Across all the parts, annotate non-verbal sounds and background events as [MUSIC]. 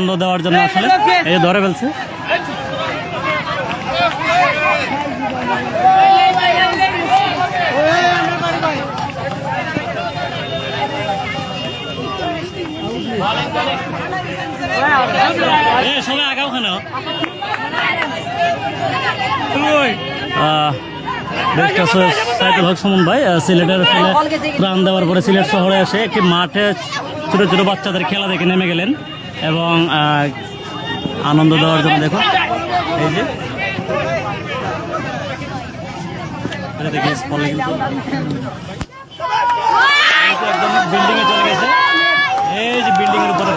আনন্দ দেওয়ার জন্য আসলে এই ধরে ফেলছে। সবাই আগাও হক সুমন ভাই সিলেটের আসলে প্রাণ দেওয়ার পরে সিলেট শহরে এসে একটি মাঠে ছোট ছোট বাচ্চাদের খেলা দেখে নেমে গেলেন। এবং আনন্দ দেওয়ার জন্য দেখো। এই যে। কিন্তু। একদম চলে গেছে। এই যে উপরে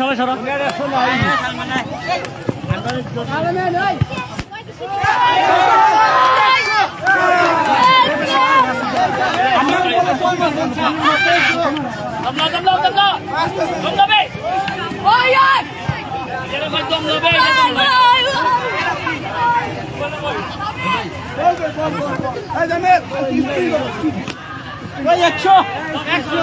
সবাই সরো। একশো একশো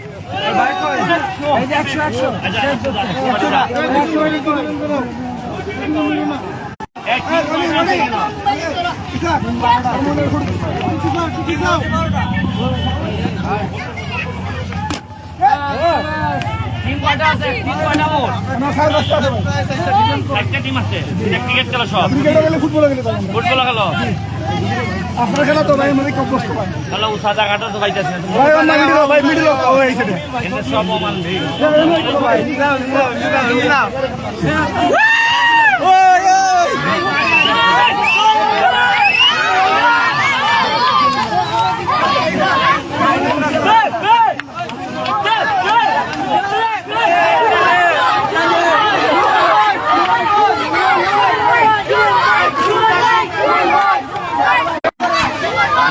একটা টিম আছে। ক্রিকেট খেলা সব। ফুটবল খেলো আপনার খেলা তো ভাই আমাদের খুব কষ্ট পায় খেলা উষা জায়গাটা তো পাইতেছে ভাই আমার মিডিল ভাই মিডিল ওই সাইডে কিন্তু সব অমান ভিড়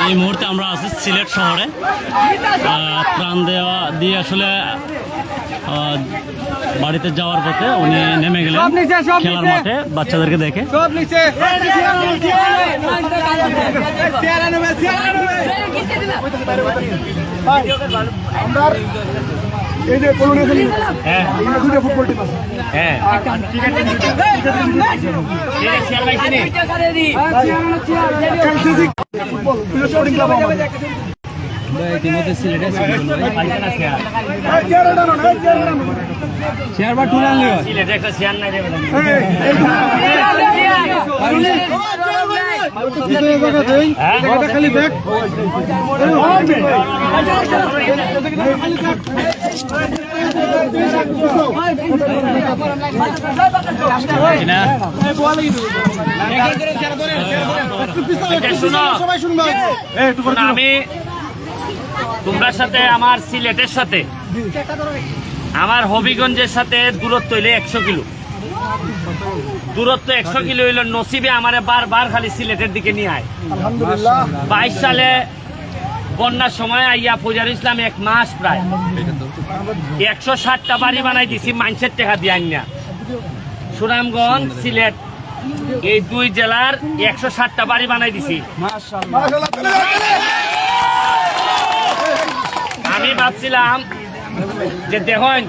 এই মুহূর্তে আমরা আছি সিলেট শহরে আহ, প্রাণ দেওয়া দিয়ে আসলে আহ, বাড়িতে যাওয়ার পথে উনি নেমে গেলেন খেলার মাঠে বাচ্চাদেরকে দেখে। এই যে হ্যাঁ। এখানে দুটো ফুটবল টিম আছে হ্যাঁ। ক্লাব আমাদের ইতিমধ্যে সিলেটে চেয়ার বা টুল আনলিও সিলেটে একটা চেয়ার নাই হ্যাঁ খালি ব্যাগ আমি তোমরার সাথে, আমার সিলেটের সাথে, আমার হবিগঞ্জের সাথে দূরত্ব হইলে একশো কিলো। দূরত্ব একশো কিলো হইল, নসিবে আমারে বারবার খালি সিলেটের দিকে নিয়ে আয়। বাইশ সালে বন্যার সময় আইয়া ফৌজার ইসলাম এক মাস প্রায়। একশো ষাটটা বাড়ি বানাই দিছি মাইনসের টাকা দিয়ে আনিয়া সুনামগঞ্জ, সিলেট, এই দুই জেলার একশো ষাটটা বাড়ি বানাই দিছি। আমি ভাবছিলাম যে দেখুন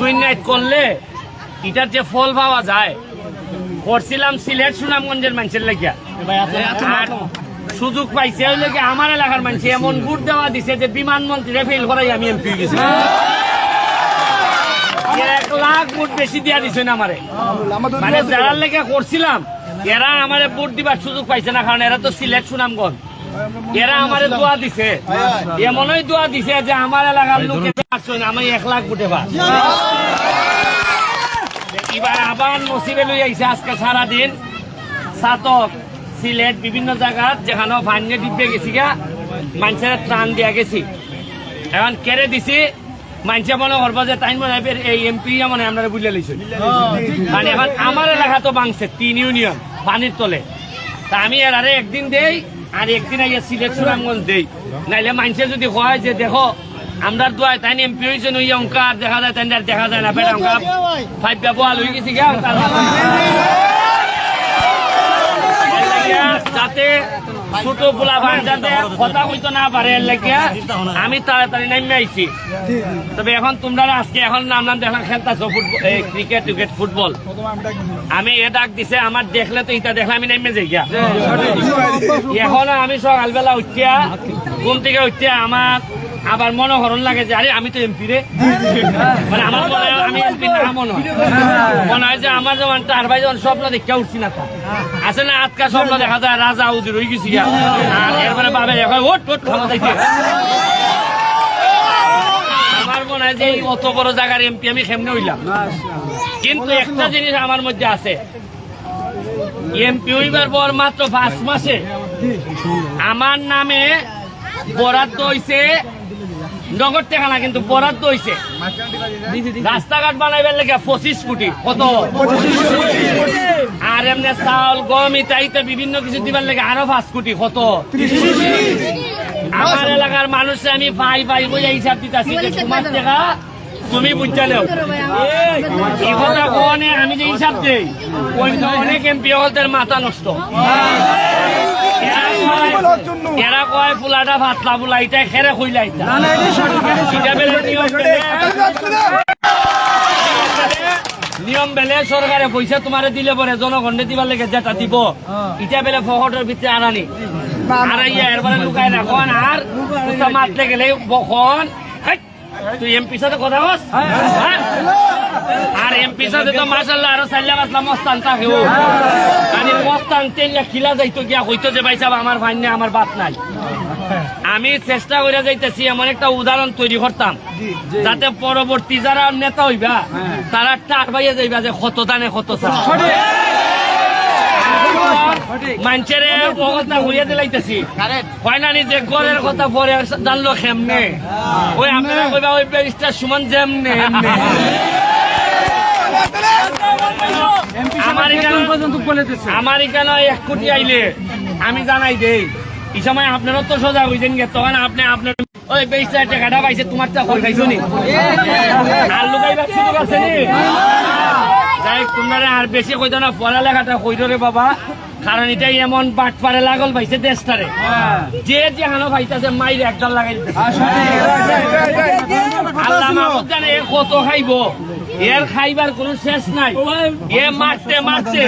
দুই নাইট করলে এটার যে ফল পাওয়া যায় করছিলাম সিলেট সুনামগঞ্জের মানুষের লেগিয়া। আর সুযোগ পাইছে ওই লেগে আমার এলাকার মানুষ এমন ভোট দেওয়া দিছে যে বিমানমন্ত্রীরা ফেল করাই আমি এমপি গেছি। এক লাখ ভোট বেশি দিয়া দিছে না আমারে মানে যারা লেগে করছিলাম এরা আমারে ভোট দিবার সুযোগ পাইছে না কারণ এরা তো সিলেট সুনামগঞ্জ। এরা আমারে দোয়া দিছে। এমনই দোয়া দিছে যে আমার এলাকার লোকে আমি এক লাখ ভোটে পাস। এবার আবার নসিবে লই আইছে আজকে সারাদিন। সাতক সিলেট বিভিন্ন জায়গা যেখানে ভাঙ্গে ডিব্বে গেছি গা মানুষের ত্রাণ দিয়া গেছি। এখন কেড়ে দিছি মানুষে মনে করব যে তাই মনে এই এমপি মানে আপনারা বুঝলে লইছে মানে এখন আমার এলাকা তো বাংছে তিন ইউনিয়ন পানির তলে। তা আমি এর আরে একদিন দেই আর একদিন আইয়া সিলেট সুনামগঞ্জ দেই। নাইলে মানুষে যদি হয় যে, দেখো আমরা দোয়াই তাই এমপি হয়েছে নই অঙ্কার দেখা যায় তাই দেখা যায় না, বেটা অঙ্কার ফাইভ ব্যবহার হয়ে গেছি অঙ্কা যাতে ছোট পোলা ভাই যাতে কথা কইতে না পারে এর আমি তাড়াতাড়ি নামে আইছি। তবে এখন তোমরা আজকে এখন নাম নাম দেখলাম খেলতেছো ফুটবল ক্রিকেট ক্রিকেট ফুটবল আমি এ ডাক দিছে আমার দেখলে তো ইটা দেখলে আমি নেমে যাই এখন আমি সকালবেলা উঠিয়া ঘুম থেকে উঠিয়া আমার আবার মনে হরণ লাগে যে, আরে, আমি তো এমপি রে। মানে আমার মনে হয় আমি এমপি না, মনে হয়। মনে হয় যে আমার যেমন তার ভাই যেমন স্বপ্ন দেখে উঠছি না। আছে না আজকা স্বপ্ন দেখা যায়, রাজা উদির হয়ে গেছি। আর এরপরে বাবে এখন ওট ওট যাইতে আমার মনে হয় যে অত বড় জায়গার এমপি আমি কেমনে হইলাম? কিন্তু একটা জিনিস আমার মধ্যে আছে। এমপি হইবার পর মাত্র পাঁচ মাসে আমার নামে বরাদ্দ হইছে নগদ টাকা না কিন্তু বরাদ্দ হইছে। রাস্তাঘাট বানাইবার লেগে পঁচিশ কোটি। কত? আর এমনি চাউল গম ইত্যাদি বিভিন্ন কিছু দিবার লেগে আরও পাঁচ কোটি। কত? আমার এলাকার মানুষে আমি ভাই ভাই বলে হিসাব দিতেছি যে তোমার টাকা তুমি এই কথা কোনে আমি যে হিসাব দেই অনেক এমপি হলদের মাথা নষ্ট। এরা কয়- ফুলাটা ভাতলা এটা খেরে খুইলা এটা। এটা নিয়ম বেলে। সরকারে পয়সা তোমারে দিলে পরে জনগণে দিবার লেগে যেটা দিব। ইটা বেলে ফকটের ভিতরে আনানি আর ইয়া এরপরে লুকাই রাখন আর মারতে গেলে বখন। তুই এমপির সাথে কথা বস? আর এমপির সাথে তো মাসাল্লাহ আরও চাল্লা মাসলা মস্তান থাকে ও মানে মস্তান তেলিয়া খিলা যাইতো গিয়া হইতো যে ভাই সাহেব আমার ভাই নেই, আমার বাত নাই। আমি চেষ্টা করে যাইতেছি এমন একটা উদাহরণ তৈরি করতাম যাতে পরবর্তী যারা নেতা হইবা তারা টাক পাইয়া যাইবা যে কত দানে কত চা মানুষের কথা ঘুরিয়ে দিলাইতেছি। হয় না যে গড়ের কথা পরে জানলো কেমনে? ওই আপনারা কইবা ওই ব্যারিস্টার সুমন যেমনে [LAUGHS] আমার এখানে পর্যন্ত বলে আমার এখানে এক কোটি আইলে? আমি জানাই দেই। এই সময় আপনারও তো সোজা হয়েছেন গে তখন আপনি আপনার ওই বেশটা টাকাটা পাইছে তোমার কই খাইছো নি? আর আছে নি? হোক, তোমরা আর বেশি কইতো না পড়ালেখাটা কইতো রে বাবা। কারণ এটাই এমন বাট পারে লাগল পাইছে দেশটারে। যে যে হানো পাইতাছে মাইরে একদল লাগাই দিতেছে। আল্লাহ মাহমুদ জানে কত খাইব। এর খাইবার কোনো শেষ নাই। এ মারতে মারতে।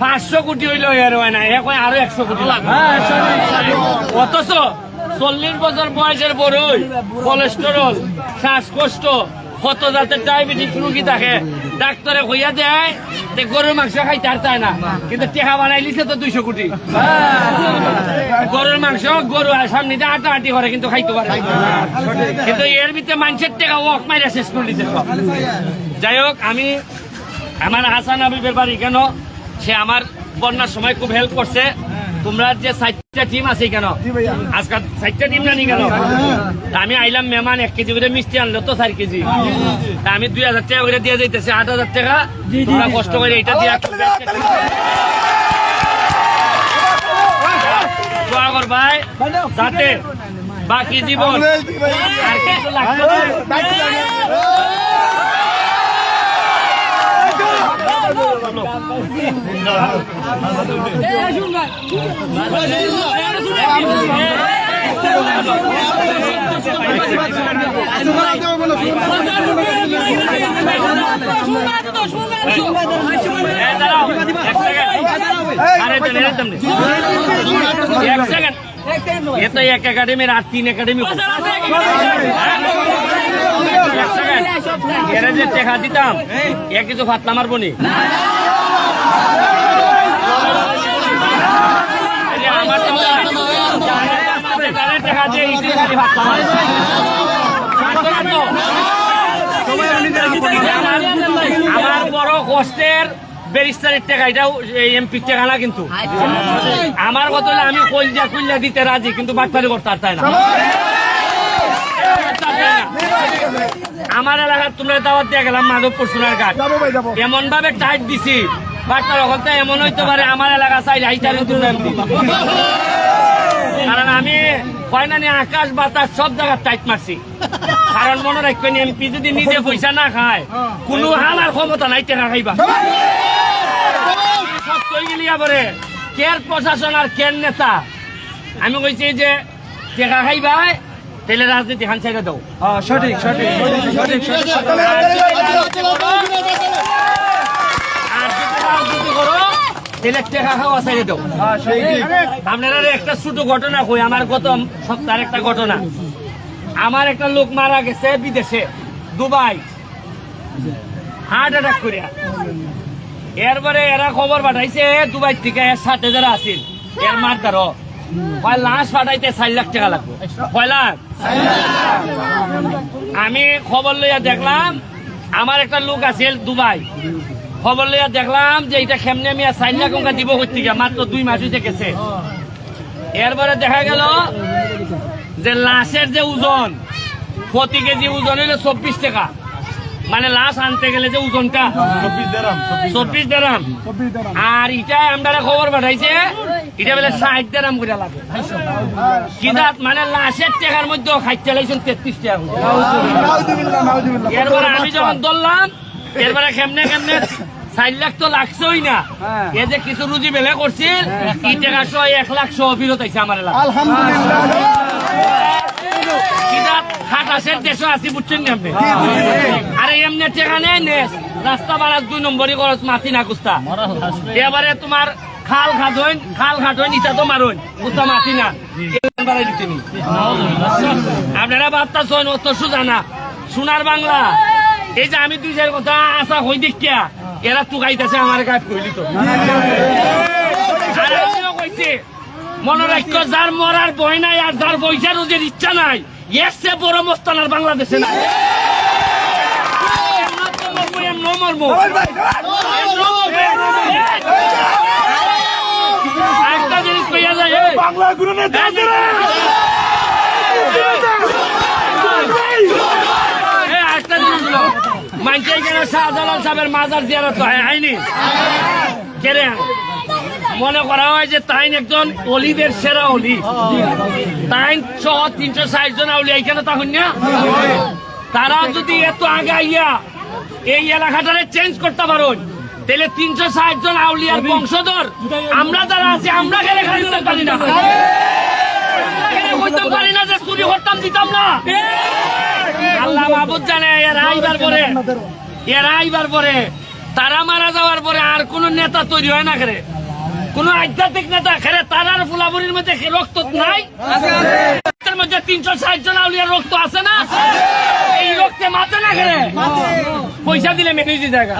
পাঁচশো কোটি হইল এর হয় না এ কয় আরও একশো কোটি। লাগবে অথচ চল্লিশ বছর বয়সের বড়ই কোলেস্টেরল শ্বাসকষ্ট কত জাতের ডায়াবেটিস রুগী থাকে। ডাক্তারে হইয়া দেয় যে গরুর মাংস খাইতে আর চায় না। কিন্তু টেহা বানাই লিছে তো দুইশো কোটি। গরুর মাংস, গরু আর সামনে দিয়ে আটা আটি করে, কিন্তু খাইতে পারে কিন্তু এর ভিতরে মানুষের টেকা ওয়াক মাইরা শেষ করে দিছে। যাই হোক, আমি আমার হাসান হাবিবের বাড়ি কেন, সে আমার বন্যার সময় খুব হেল্প করছে। তোমরা যে চারটা টিম আছে কেন? আজকাল চারটা টিম জানি কেন? আমি আইলাম মেহমান এক কেজি করে মিষ্টি আনলো তো চার কেজি। তা আমি দুই হাজার টাকা করে দিয়ে যাইতেছি আট হাজার টাকা। তোমরা কষ্ট করে এটা দিয়ে যাতে বাকি জীবন আর কিছু লাগতো এক সেকেন্ড। আরে দেন, এই দেন। এক সেকেন্ড। এ এক এক যে টেকা দিতাম এ কিছু মারবো নি আমার তো যারা টেকা দিয়ে ইটি খালি ফাতলা মারে। ফাতলা মারতো। আমার বড় কষ্টের ব্যারিস্টারের টাকা এটাও এমপির টাকা না কিন্তু। আমার কথা আমি কইলজা কইলা দিতে রাজি কিন্তু বাটপারি করতে আর তাই না। আমার এলাকার তোমরা দাওয়াত দিয়ে গেলাম মাধবপুর সোনার ঘাট। এমন ভাবে টাইট দিছি বাটপার ওখানটা এমন হইতে পারে আমার এলাকা চাই হাইটারে কারণ আমি ফাইনালি আকাশ বাতাস সব জায়গায় টাইট মারছি। কারণ মনে রাখবেন এমপি যদি নিজে পয়সা না খায় কোনো হালার ক্ষমতা নাই টেকা খাইবা। সব কই গেলিয়া পরে কের প্রশাসন আর কের নেতা? আমি কইছি যে টাকা খাইবা তাহলে রাজনীতি হান ছেড়ে দাও। হ্যাঁ সঠিক সঠিক সঠিক সঠিক আর যদি রাজনীতি করো তাহলে টাকা খাওয়া ছেড়ে দাও। হ্যাঁ সঠিক। আপনারা একটা ছোট ঘটনা কই আমার গত সপ্তাহের একটা ঘটনা। আমার একটা লোক মারা গেছে বিদেশে দুবাই। হার্ট অ্যাটাক করিয়া এরপরে এরা খবর পাঠাইছে দুবাই থেকে এর সাথে যারা আছিল এর মার কয় লাশ পাঠাইতে চার লাখ টাকা লাগবে। কয় লাখ? আমি খবর লইয়া দেখলাম আমার একটা লোক আছে দুবাই। খবর লইয়া দেখলাম যে এটা আমি চার লাখ টাকা দিব হচ্ছে মাত্র দুই মাস হইতে গেছে। এরপরে দেখা গেল যে লাশের যে ওজন প্রতি কেজি ওজন হইল চব্বিশ টাকা। মানে লাশ আনতে গেলে যে ওজনটা চব্বিশ দেরাম চব্বিশ দেরাম। চব্বিশ দেরাম। আর এটা আমরা খবর পাঠাইছে এটা বলে ষাট দেরাম করে লাগে কিদাত মানে লাশের টাকার মধ্যে খাইতে লাইছেন তেত্রিশ টাকা করে। নাউজুবিল্লাহ নাউজুবিল্লাহ এরপরে আমি যখন ধরলাম এরপরে কেমনে কেমনে চার লাখ তো লাগছেই না। হ্যাঁ। এ যে কিছু রুজি বেলে করছিল এই টাকা সহ এক লাখ সহ ফিরত আইছে আমার এলাকা কিদাত দেশে আছি বুঝছেন নি আপনি? আরে এমনি টাকা নেই রাস্তা বাড়ার দুই নম্বরই খরচ মাতি না কুস্তা। এবারে তোমার খাল খাদইন খাল খাটইন ইটা তো মারইন কুস্তা মাতি না। আপনারা বার্তা শোন অত সুজা না সোনার বাংলা। এই যে আমি দুই চার কথা আশা হই দেখিয়া এরা টুকাইতেছে আমার গায়ে কইলি তো কইছি, মনে রাখো যার মরার ভয় নাই আর যার পয়সা রোজের ইচ্ছা নাই এর চেয়ে বড় মস্তান আর বাংলাদেশে নাই। এমন তো মরবো, এমন মরবো। এমন মরবো। একটা জিনিস কইয়া যায় এই, বাংলা গুরু নেতা মানছে শাহজালাল সাহেবের মাজার জিয়ারত হয়? কেরে মনে করা হয় যে তাইন একজন অলিদের সেরা অলি। তাইন সহ তিনশো ষাট জন অলি এখানে তখন না তারা যদি এত আগে আইয়া এই এলাকাটারে চেঞ্জ করতে পারো তাহলে তিনশো ষাট জন আউলিয়ার বংশধর আমরা যারা আছি আমরা গেলে খাইতে পারি না। আমরা পারি না যে চুরি করতাম দিতাম না। আল্লাহ মাহবুদ জানে এরা আইবার পরে এরা আইবার পরে তারা মারা যাওয়ার পরে আর কোন নেতা তৈরি হয় না করে কোন আধ্যাত্মিক নেতা খেরে তারার ফুলাবুরির মধ্যে রক্ত নাই? মধ্যে তিনশো ষাট জন আউলিয়ার রক্ত আছে না? রক্তে না খেরে পয়সা দিলে মেনে দিতে জায়গা।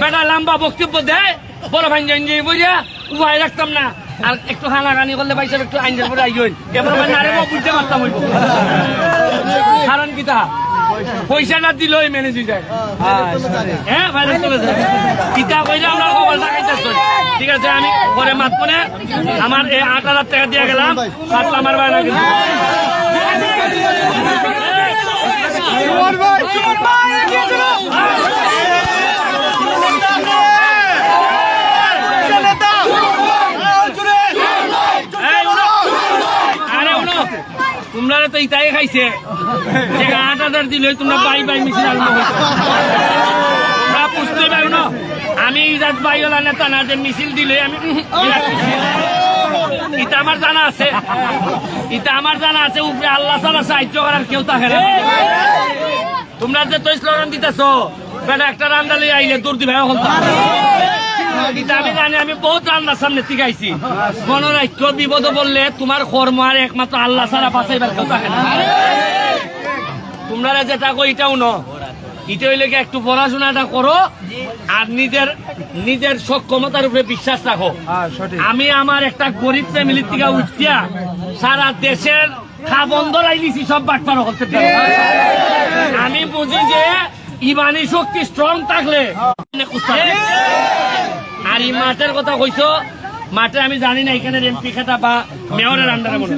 বেটা লম্বা বক্তব্য দেয় বড় ভাই জান যাই বুঝা উপায় রাখতাম না। আর একটু হানাগানি করলে ভাই সাহেব একটু আইনের পরে আইন এবার ভাই নারে বুঝতে পারতাম হইব কারণ কি তা পয়সা না দিলেই মেনে দিতে যায় হ্যাঁ ভাই কিতা কইরা আমরা লাগাইতেছ ঠিক আছে আমি পরে মাত পরে আমার এই আট হাজার টাকা দিয়ে গেলাম। আমার বাইরে গেলাম এই উনো। আরে উনো তোমরা তো ইটাই খাইছে। যে আট হাজার দিলে তোমরা বাই বাই মিছিল আরম্ভ তোমরা বুঝতে পারো না? আমি ইজাত বাইওলা নেতা না যে মিছিল দিলে আমি। ইটা আমার জানা আছে। ইটা আমার জানা আছে, উপরে আল্লাহ ছাড়া সাহায্য করার কেউ থাকে না। তোমরা যে তো স্লোগান দিতেছ, বেটা একটা রান্না লিয়ে আইলে দূর দিবে এটা আমি জানি, আমি বহুত রান্নার সামনে শিখাইছি মনে বিপদ বললে তোমার কর্ম আর একমাত্র আল্লাহ ছাড়া বাঁচাইবার কেউ থাকে না। তোমরা যেটা কো এটাও ন এটা হইলে একটু পড়াশোনাটা করো আর নিজের নিজের সক্ষমতার উপরে বিশ্বাস রাখো। হ্যাঁ আমি আমার একটা গরিব ফ্যামিলির থেকে উঠিয়া সারা দেশের খা বন্ধ লাইলিছি সব বাটপার করতে। আমি বুঝি যে ইমানি শক্তি স্ট্রং থাকলে আর এই মাঠের কথা কইছো মাঠে আমি জানি না এখানে এমপি খাতা বা মেয়রের আন্ডারে মনে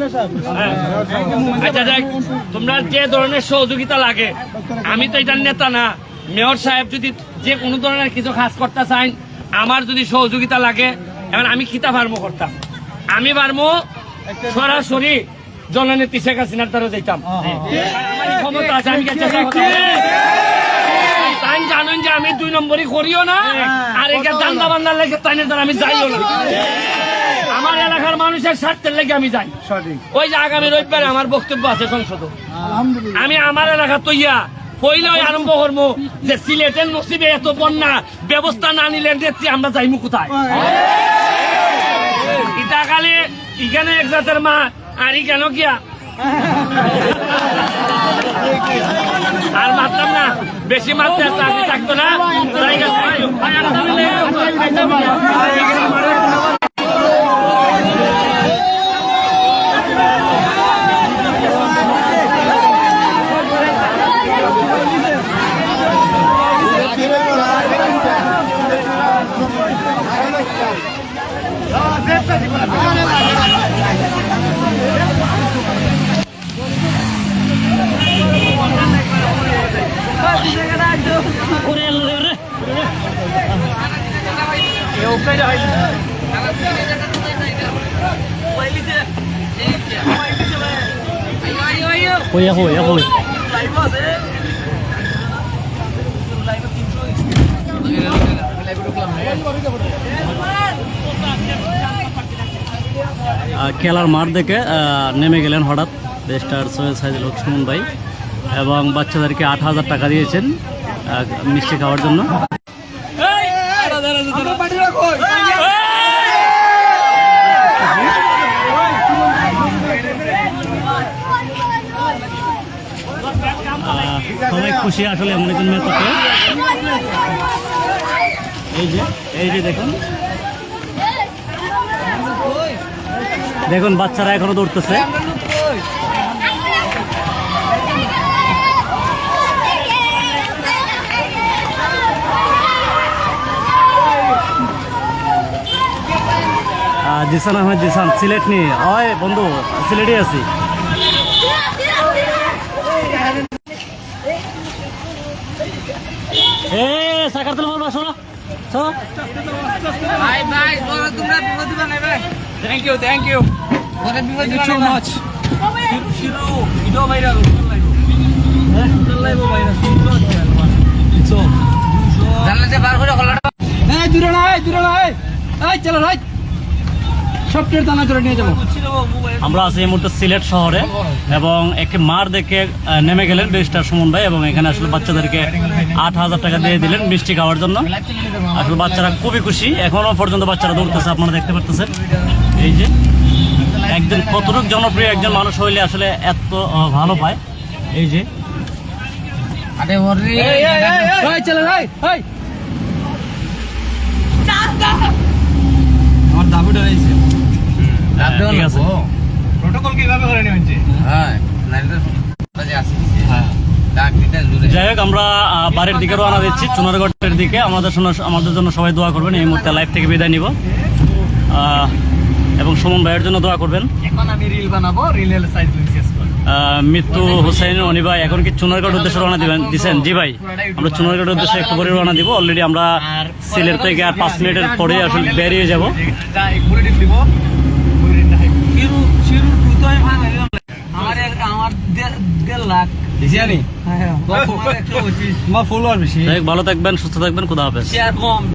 হ্যাঁ। আচ্ছা দেখ তোমরা যে ধরনের সহযোগিতা লাগে আমি তো এটার নেতা না। মেয়র সাহেব যদি যে কোনো ধরনের কিছু কাজ করতে চান আমার যদি সহযোগিতা লাগে এবার আমি খিতা ফার্মো করতাম। আমি ফার্মো সরাসরি জননেত্রী শেখ হাসিনার দ্বারা যেতাম ক্ষমতা আছে আমি তাই জানেন যে আমি দুই নম্বরই করিও না। আর একে দান্দা বান্দার লেগে তাই আমি যাইও না। আমার এলাকার মানুষের স্বার্থের লেগে আমি যাই। ওই যে আগামী রবিবারে আমার বক্তব্য আছে সংসদ। আলহামদুলিল্লাহ। আমি আমার এলাকা তৈয়া পইলেই আরম্ভ করব যে সিলেটের নসিবে এত বন্যা ব্যবস্থা না নিলে নেত্রী আমরা যাইমু কোথায়? কালে ইখানে এক জাতের মা আর ই কেন কিয়া আর মারতাম না। বেশি মারতে চাকরি থাকতো না। জায়গা খেলার মাঠ দেখে নেমে গেলেন হঠাৎ। বেস্টার সৈয়দ সাইদুল হক সুমন ভাই এবং বাচ্চাদেরকে আট হাজার টাকা দিয়েছেন মিষ্টি খাওয়ার জন্য। সবাই খুশি আসলে এমন একজন মেয়ে এই যে এই যে দেখুন। দেখুন, বাচ্চারা এখনও দৌড়তেছে। জিসান আহমেদ জিসান সিলেট নি। হয় বন্ধু সিলেটে আছি। এ সাকার তুলে বলবা শোনো। শোনো। ভাই ভাই বড় তোমরা বিপদ দিবা না ভাই। থ্যাংক ইউ থ্যাংক ইউ বড় বিপদ দিবা না মাচ শিরো ভিডিও ভাইরাল লাইভ ভাইরাল জানলাতে বার করে হলাটা। এই দূরে না এই দূরে না এই। এই চলো রাইট। দানা ধরে নিয়ে যাব। আমরা আছি এই মুহূর্তে সিলেট শহরে এবং একটি মার দেখে নেমে গেলেন ব্যারিস্টার সুমন ভাই এবং এখানে আসলে বাচ্চাদেরকে আট হাজার টাকা দিয়ে দিলেন মিষ্টি খাওয়ার জন্য। আসলে বাচ্চারা খুবই খুশি। এখনও পর্যন্ত বাচ্চারা দৌড়তেছে আপনারা দেখতে পারতেছেন। এই যে একজন কতটুক জনপ্রিয় একজন মানুষ হইলে আসলে এত ভালো পায়। এই যে। আরে চলো আমার দাবিটা রয়েছে। ঠিক আছে। প্রোটোকল কীভাবে করে নেবেন হ্যাঁ হ্যাঁ। জুড়ে যাই হোক আমরা আহ, বাড়ির দিকে রওনা দিচ্ছি চুনারগড়ের দিকে। আমাদের জন্য আমাদের জন্য সবাই দোয়া করবেন এই মুহূর্তে লাইভ থেকে বিদায় নিব। এবং সুমন ভাইয়ের জন্য দোয়া করবেন। এখন আমি রিল বানাবো রিলের সাইজ শেষ করব আহ, মৃত্যু হোসেন অনি ভাই এখন কি চুনারগড় উদ্দেশ্যে রওনা দিবেন? দিচ্ছেন জি ভাই আমরা চুনারগড় উদ্দেশ্যে একটু রওনা দিব। অলরেডি আমরা সিলেট থেকে আর পাঁচ মিনিটের পরে আসলে বেরিয়ে যাব। শিরু শিরু তো আমি ভাঙাই আমার আমার দেড়- দেড় লাখ। দিছিয়ানি হ্যাঁ ফলোয়ার বেশি। ভালো থাকবেন সুস্থ থাকবেন খুদা হাফেজ। শেয়ার কম।